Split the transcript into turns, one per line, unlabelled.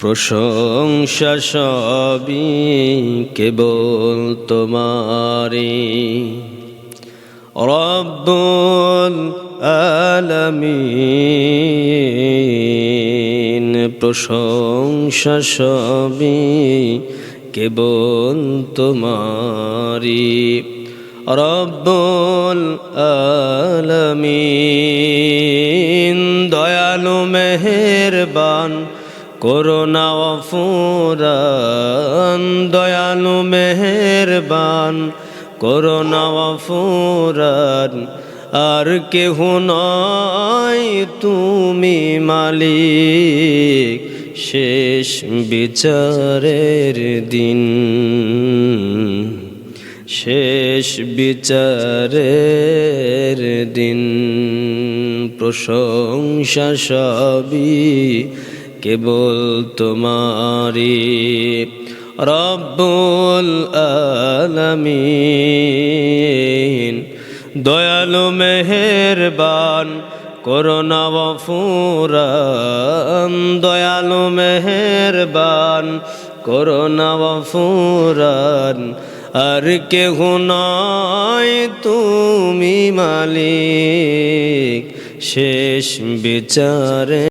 প্রশংসা সবই কেবল তোমারি রব্বুল আলামিন প্রশংসা সবই কেবল তোমারি রব্বুল আলামিন দয়ালু মেহেরবান করোনা ফুরান দয়ালু মেহেরবান। করোনা ফুরান আর কেহ নয় তুমি মালিক। শেষ বিচারের দিন। শেষ বিচারের দিন। প্রশংসা সবই কেবল তোমারি রব্বুল আলামিন। দয়ালু মেহেরবান করোনা ফুরান দয়ালু মেহেরবান করোনা ফুরান আর নয় তুমি মালিক। শেষ বিচারে